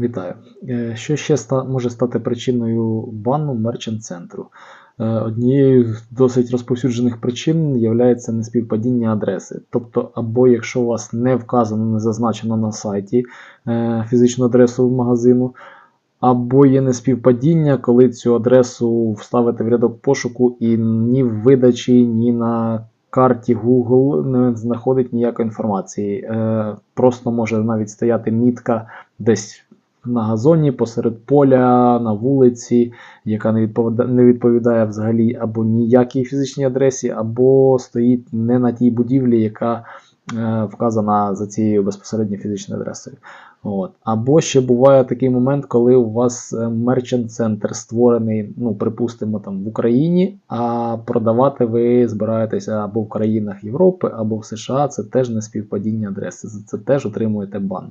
Вітаю. Е, Що ще може стати причиною бану мерчант центру? Однією з досить розповсюджених причин є неспівпадіння адреси. Тобто, або якщо у вас не вказано, не зазначено на сайті е, фізичну адресу магазину, або є неспівпадіння, коли цю адресу вставити в рядок пошуку, і ні в видачі, ні на карті Google не знаходить ніякої інформації. Е, Просто може навіть стояти мітка десь на газоні, посеред поля, на вулиці, яка не відповідає, не відповідає взагалі або ніякій фізичній адресі, або стоїть не на тій будівлі, яка е, вказана за цією безпосередньо фізичною адресою. От. Або ще буває такий момент, коли у вас мерчант центр створений, ну, припустимо, там в Україні, а продавати ви збираєтеся або в країнах Європи, або в США. Це теж не співпадіння адреси. Це теж отримуєте бан.